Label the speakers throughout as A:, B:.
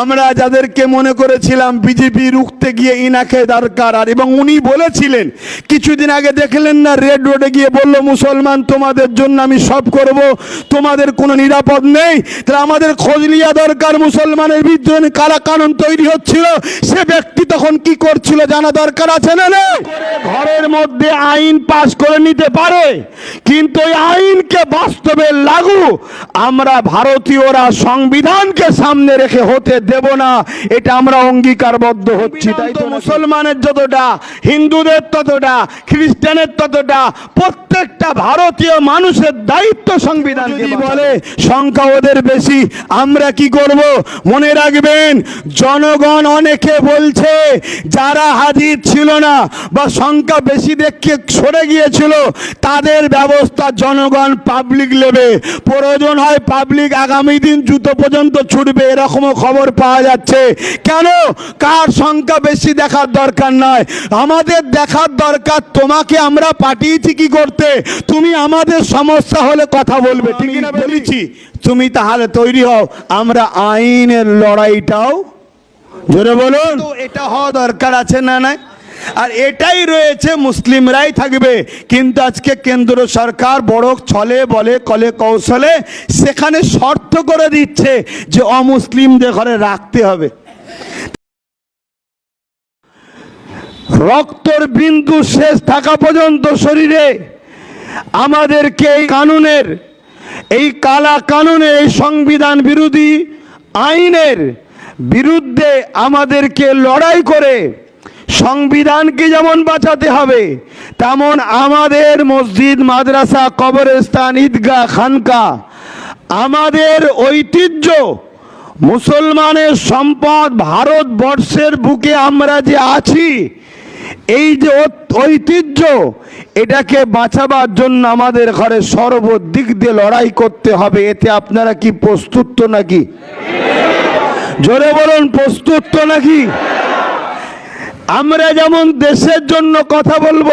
A: আমরা যাদেরকে মনে করেছিলাম বিজেপি রুখতে গিয়ে ইনাকে দরকার, আর এবং উনি বলেছিলেন, কিছুদিন আগে দেখলেন না, রেড রোডে গিয়ে বলল, মুসলমান, তোমাদের জন্য আমি সব করব, তোমাদের কোনো নিরাপদ নেই, তাহলে আমাদের খোঁজ লিয়া দরকার, মুসলমানের বিরুদ্ধে কারা কানুন তৈরি হচ্ছিল, সে ব্যক্তি তখন কি করছিল জানা দরকার আছে না না ঘরের মধ্যে আইন পাশ করে নিতে পারে, কিন্তু ওই আইনকে বাস্তবে লাগু, আমরা ভারতীয়রা সংবিধানকে সামনে রেখে হতে দেব না এটা আমরা অঙ্গীকারবদ্ধ হচ্ছি তাই তো মুসলমানের যতটা হিন্দুদের ততটা খ্রিস্টানের ততটা প্রত্যেকটা ভারতীয় মানুষের দায়িত্ব সংবিধান বলে সংখ্যা ওদের বেশি আমরা কি করব? মনে রাখবেন জনগণ অনেকে বলছে যারা হাজির ছিল না বা সংখ্যা বেশি দেখে সরে গিয়েছিল তাদের ব্যবস্থা জনগণ পাবলিক নেবে। প্রয়োজন হয় পাবলিক আগামী দিন জুতো পর্যন্ত ছুটবে এরকমও খবর পাওয়া যাচ্ছে। কেন? কার সংখ্যা বেশি দেখার দরকার নয় আমাদের দেখার দরকার তোমাকে আমরা পাঠিয়েছি কি করতে? তুমি আমাদের সমস্যা হলে কথা বলবে ঠিক না বলেছি। তুমি তাহলে তৈরি হও। আমরা আইনের লড়াইটাও জোরে বলুন। এটা হওয়া দরকার আছে না নাই? আর এটাই রয়েছে মুসলিমরাই থাকবে। কিন্তু আজকে কেন্দ্র সরকার বড় ছলে বলে, কলে কৌশলে সেখানে শর্ত করে দিচ্ছে যে অমুসলিমদের ঘরে রাখতে হবে। রক্তর বিন্দু শেষ থাকা পর্যন্ত শরীরে আমাদেরকে এই কানুনের, এই কালা কানুনের, এই সংবিধান বিরোধী আইনের বিরুদ্ধে আমাদেরকে লড়াই করে সংবিধানকে যেমন বাঁচাতে হবে, তেমন আমাদের মসজিদ, মাদ্রাসা, কবরস্থান, ঈদগাহ খানকা আমাদের ঐতিহ্য, মুসলমানের সম্পদ ভারতবর্ষের বুকে আমরা যে আছি, এই যে ঐতিহ্য, এটাকে বাঁচাবার জন্য আমাদের ঘরে সর্বদিক দিয়ে লড়াই করতে হবে। এতে আপনারা কি প্রস্তুত নাকি? জোরে বলুন, প্রস্তুত নাকি? আমরা যেমন দেশের জন্য কথা বলব,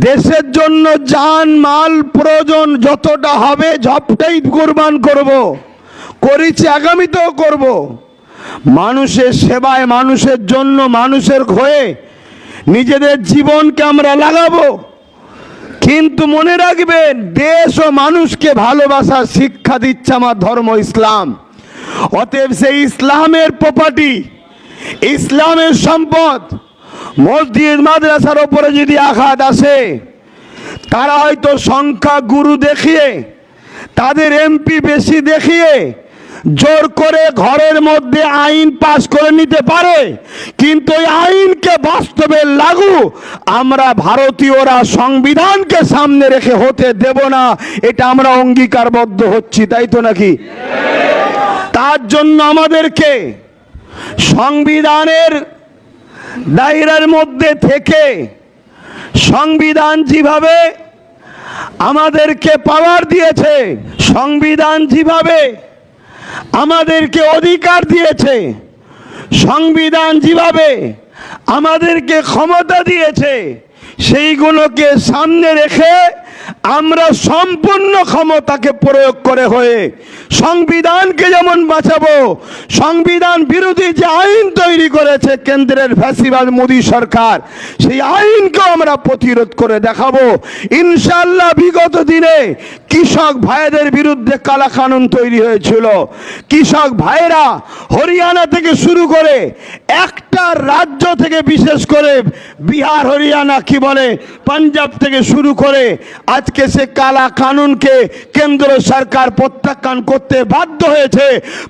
A: দেশের জন্য যান, মাল, প্রয়োজন যতটা হবে ঝপটাই কোরবান করব। করেছি, আগামীতেও করব। মানুষের সেবায়, মানুষের জন্য, মানুষের হয়ে নিজেদের জীবনকে আমরা লাগাবো কিন্তু মনে রাখবেন, দেশ ও মানুষকে ভালোবাসার শিক্ষা দিচ্ছে আমার ধর্ম ইসলাম অতএব সেই ইসলামের প্রপার্টি ইসলামের সম্পদ মসজিদ, মাদ্রাসার ওপরে যদি আঘাত আসে, তারা হয়তো সংখ্যা গুরু দেখিয়ে, তাদের এমপি বেশি দেখিয়ে, জোর করে ঘরের মধ্যে আইন পাশ করে নিতে পারে। কিন্তু ওই আইনকে বাস্তবে লাগু আমরা ভারতীয়রা সংবিধানকে সামনে রেখে হতে দেব না। এটা আমরা অঙ্গীকারবদ্ধ হচ্ছি, তাই তো নাকি? তার জন্য আমাদেরকে সংবিধানের দায়রার মধ্যে থেকে সংবিধান যেভাবে আমাদেরকে পাওয়ার দিয়েছে, সংবিধান যেভাবে আমাদেরকে অধিকার দিয়েছে, সংবিধান যেভাবে আমাদেরকে ক্ষমতা দিয়েছে, সেইগুলোকে সামনে রেখে আমরা সম্পূর্ণ ক্ষমতাকে প্রয়োগ করে হয়ে সংবিধানকে যেমন বাঁচাবো, সংবিধান বিরোধী যে আইন তৈরি করেছে কেন্দ্রের ফ্যাসিবাদ, মোদী সরকার, সেই আইনকে আমরা প্রতিরোধ করে দেখাবো। ইনশাল্লাহ বিগত দিনে কৃষক ভাইদের বিরুদ্ধে কালা কানুন তৈরি হয়েছিল। কৃষক ভাইরা হরিয়ানা থেকে শুরু করে একটা রাজ্য থেকে বিশেষ করে বিহার, হরিয়ানা কি বলে, পাঞ্জাব থেকে শুরু করে আজকে সে কালা কানুনকে কেন্দ্র সরকার প্রত্যাখ্যান করতে বাধ্য হয়েছে?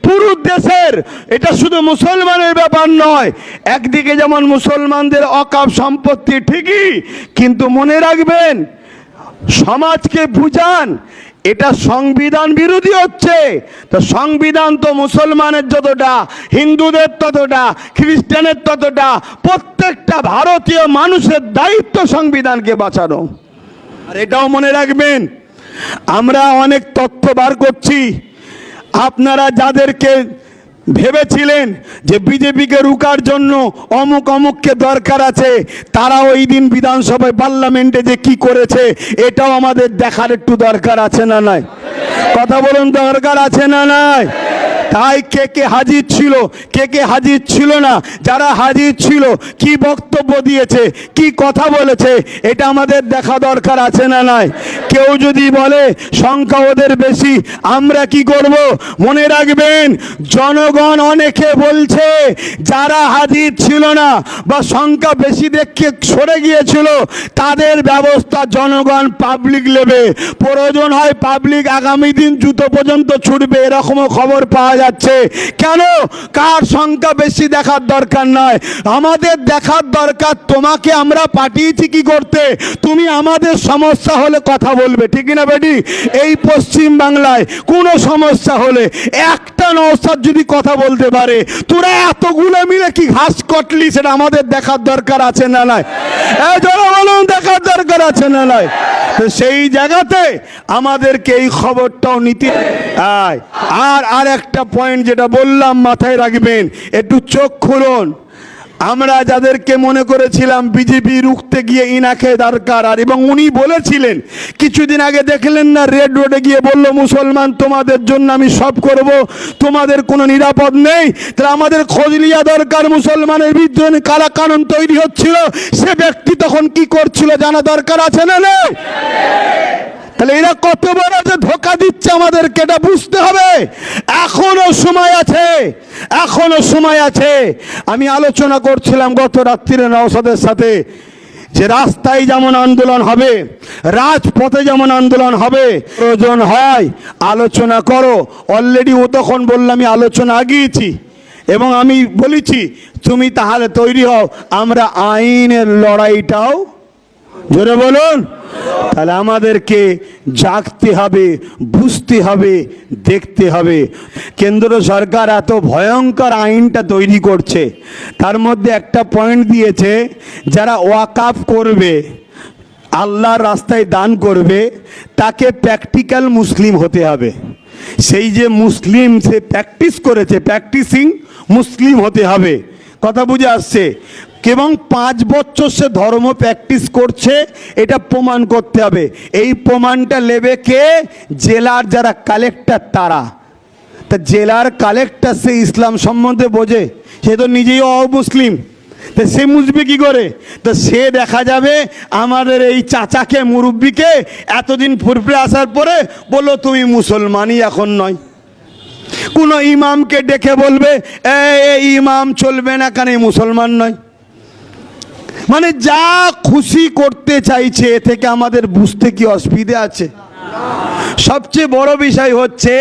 A: পুরো দেশের, এটা শুধু মুসলমানের ব্যাপার নয়, একদিকে যেমন মুসলমানদের অকাপ সম্পত্তি ঠিকই, কিন্তু মনে রাখবেন, সমাজকে বুঝান, এটা সংবিধান বিরোধী হচ্ছে। তো সংবিধান তো মুসলমানের যতটা, হিন্দুদের ততটা, খ্রিস্টানের ততটা, প্রত্যেকটা ভারতীয় মানুষের দায়িত্ব সংবিধানকে বাঁচানো। আর এটাও মনে রাখবেন, আমরা অনেক তথ্য বার করছি। আপনারা যাদেরকে ভেবেছিলেন যে বিজেপিকে রুকার জন্য অমুক অমুককে দরকার আছে তারা ওই দিন বিধানসভায় পার্লামেন্টে যে কি করেছে, এটাও আমাদের দেখার একটু দরকার আছে না নাই? কথা বলুন, দরকার আছে না নাই? তাই কে কে হাজির ছিল? কে কে হাজির ছিল না? যারা হাজির ছিল, কি বক্তব্য দিয়েছে? কি কথা বলেছে? এটা আমাদের দেখা দরকার আছে না নাই? কেউ যদি বলে, সংখ্যা ওদের বেশি, আমরা কি করব? মনে রাখবেন, জনগণ অনেকে বলছে, যারা হাজির ছিল না বা সংখ্যা বেশি দেখে সরে গিয়েছিল, তাদের ব্যবস্থা জনগণ পাবলিক নেবে। প্রয়োজন হয় পাবলিক আগামী দিন জুতো পর্যন্ত ছুটবে, এরকমও খবর পাওয়া যাচ্ছে। কেন? কার সংখ্যা বেশি দেখার দরকার নয় আমাদের দেখার দরকার, তোমাকে আমরা পাঠিয়েছি কি করতে? তুমি আমাদের সমস্যা হলে কথা বলবে, ঠিক না বেটি? এই পশ্চিম বাংলায় কোনো সমস্যা হলে একটা নৌসাদ যদি কথা বলতে পারে, তোরা এতগুলো মিলে কি ঘাস কটলি সেটা আমাদের দেখার দরকার আছে না নয় দেখার দরকার আছে না নয় তো সেই জায়গাতে আমাদেরকে এই খবরটাও নিতে আর আর একটা পয়েন্ট যেটা বললাম, মাথায় রাখবেন, একটু চোখ খুলুন। আমরা যাদেরকে মনে করেছিলাম বিজেপি রুখতে গিয়ে ইনাকে দরকার, আর এবং উনি বলেছিলেন, কিছুদিন আগে দেখলেন না, রেড রোডে গিয়ে বলল, মুসলমান, তোমাদের জন্য আমি সব করব, তোমাদের কোনো নিরাপদ নেই। তাহলে আমাদের খোঁজ লিয়া দরকার, মুসলমানের বিরুদ্ধে কারা কানুন তৈরি হচ্ছিল, সে ব্যক্তি তখন কি করছিল, জানা দরকার আছে না নেই? তাহলে এরা কত বড় যে ধোকা দিচ্ছে আমাদেরকে, এটা বুঝতে হবে। এখনও সময় আছে, এখনও সময় আছে। আমি আলোচনা করছিলাম গত রাত্রিরে নওসাদের সাথে যে রাস্তায় যেমন আন্দোলন হবে, রাজপথে যেমন আন্দোলন হবে, প্রয়োজন হয়, আলোচনা করো। অলরেডি ও তখন বললাম আমি আলোচনা আগিয়েছি এবং আমি বলেছি, তুমি তাহলে তৈরি হও, আমরা আইনের লড়াইটাও জোরে বলুন। তাহলে আমাদেরকে জাগতে হবে, বুঝতে হবে, দেখতে হবে। কেন্দ্র সরকার এত ভয়ঙ্কর আইনটা তৈরি করছে। তার মধ্যে একটা পয়েন্ট দিয়েছে, যারা ওয়াকাফ করবে, আল্লাহর রাস্তায় দান করবে, তাকে প্র্যাকটিক্যাল মুসলিম হতে হবে। সেই যে মুসলিম সে প্র্যাকটিস করেছে প্র্যাকটিসিং মুসলিম হতে হবে। কথা বুঝে আসছে? এবং পাঁচ বছর সে ধর্ম প্র্যাকটিস করছে, এটা প্রমাণ করতে হবে। এই প্রমাণটা নেবে কে? জেলার যারা কালেক্টর তারা। তা জেলার কালেক্টর সে ইসলাম সম্বন্ধে বোঝে। সে তো নিজেই অমুসলিম। তা সে মুসবে কি করে? তো সে দেখা যাবে আমাদের এই চাচাকে, মুরব্বিকে এতদিন ফুরফুরে আসার পরে বলো তুমি মুসলমানই এখন নয়। কোনো ইমামকে ডেকে বলবে এ ইমাম চলবে না কেন? এই মুসলমান নয়। মানে যা খুশি করতে চাইছে, এ থেকে আমাদের বুঝতে কি অসুবিধে আছে? সবচেয়ে বড় বিষয় হচ্ছে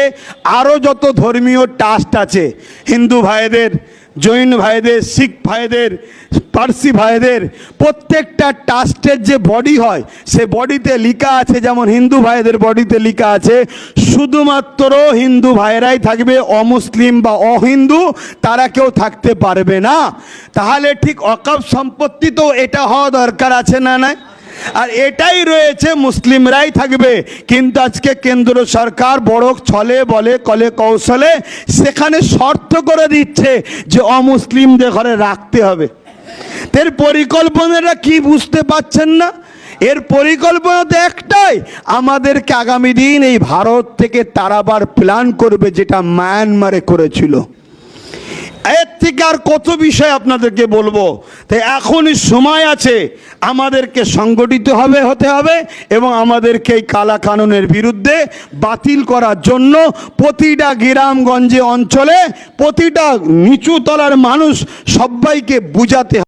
A: আরও যত ধর্মীয় টাস্ট আছে, হিন্দু ভাইদের, জৈন ভাইদের, শিখ ভাইদের পার্সি ভাইদের প্রত্যেকটা ট্রাস্টের যে বডি হয়, সে বডিতে লেখা আছে, যেমন হিন্দু ভাইদের বডিতে লেখা আছে, শুধুমাত্র হিন্দু ভাইরাই থাকবে, অমুসলিম বা অহিন্দু, তারা কেউ থাকতে পারবে না। তাহলে ঠিক অকাপ সম্পত্তি তো এটা হওয়া দরকার আছে না না আর এটাই রয়েছে, মুসলিমরাই থাকবে। কিন্তু আজকে কেন্দ্র সরকার বড় ছলে বলে, কলে কৌশলে, সেখানে শর্ত করে দিচ্ছে যে অমুসলিমদের ঘরে রাখতে হবে। এর পরিকল্পনাটা কি বুঝতে পাচ্ছেন না? এর পরিকল্পনা তো একটাই, আমাদেরকে আগামী দিন এই ভারত থেকে তারাবার প্ল্যান করবে যেটা মায়ানমারে করেছিল। এর থেকে আর কত বিষয় আপনাদেরকে বলব? তাই এখনই সময় আছে, আমাদেরকে সংগঠিত হবে, হতে হবে এবং আমাদেরকে এই কালা কানুনের বিরুদ্ধে বাতিল করার জন্য প্রতিটা গ্রামগঞ্জে অঞ্চলে প্রতিটা নিচু তলার মানুষ সবাইকে বুঝাতে